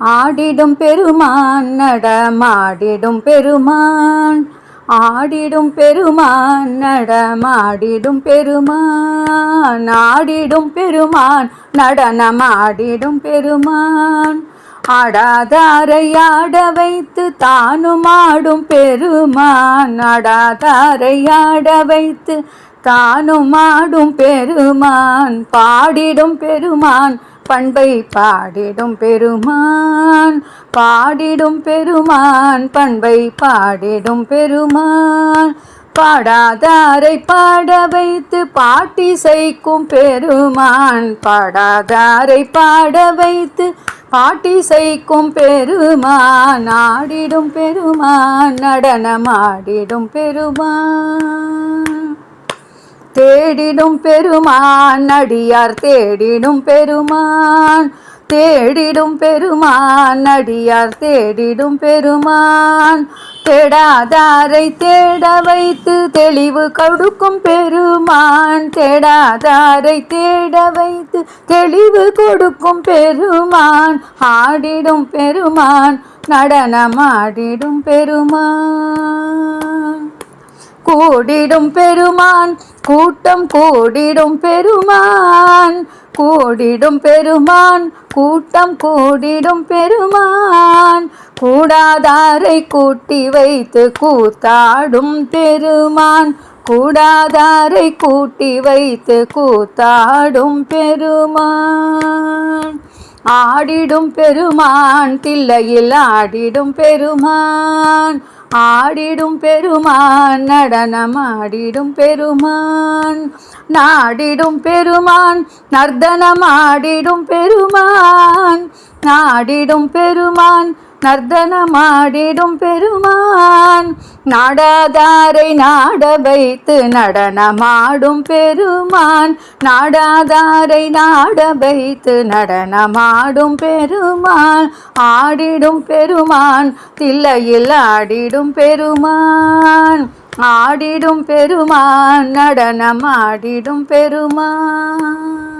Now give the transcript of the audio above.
ஆடிடும் பெருமான் நடமாடிடும் பெருமான். ஆடிடும் பெருமான் நடமாடிடும் பெருமான். ஆடிடும் பெருமான் நடனமாடிடும் பெருமான். ஆடாதாரை ஆட வைத்து தானும் ஆடும் பெருமான். ஆடாதாரை ஆட வைத்து தானும் ஆடும் பெருமான். பாடிடும் பெருமான் பண்பை பாடிடும் பெருமான் பாடிடும் பெருமான் பண்பை பாடிடும் பெருமான். பாடாதாரை பாட வைத்து பாட்டிசைக்கும் பெருமான் பாடாதாரை பாட வைத்து பாட்டிசைக்கும் பெருமான். ஆடிடும் பெருமான் நடனமாடிடும் பெருமான். தேடிடும் பெருமான் அடியார் தேடிடும் பெருமான். தேடிடும் பெருமான் அடியார் தேடிடும் பெருமான். தேடாதாரை தேட வைத்து தெளிவு கொடுக்கும் பெருமான். தேடாதாரை தேட வைத்து தெளிவு கொடுக்கும் பெருமான். ஆடிடும் பெருமான் நடனமாடிடும் பெருமான். கூடிடும் பெருமான் கூட்டம் கூடிடும் பெருமான். கூடிடும் பெருமான் கூட்டம் கூடிடும் பெருமான். கூடாதாரை கூட்டி வைத்து கூத்தாடும் பெருமான். கூடாதாரை கூட்டி வைத்து கூத்தாடும் பெருமான். ஆடிடும் பெருமான் தில்லையில் ஆடிடும் பெருமான். ஆடிடும் பெருமான் நடனம் ஆடிடும் பெருமான். நாடிடும் பெருமான் நர்தனம் ஆடிடும் பெருமான். நாடிடும் பெருமான் நர்த்தனமாடிடும் பெருமான். நாடாதாரை நாட வைத்து நடனமாடும் பெருமான். நாடாதாரை நாட வைத்து நடனமாடும் பெருமான். ஆடிடும் பெருமான் தில்லையில் ஆடிடும் பெருமான். ஆடிடும் பெருமான் நடனமாடிடும் பெருமான்.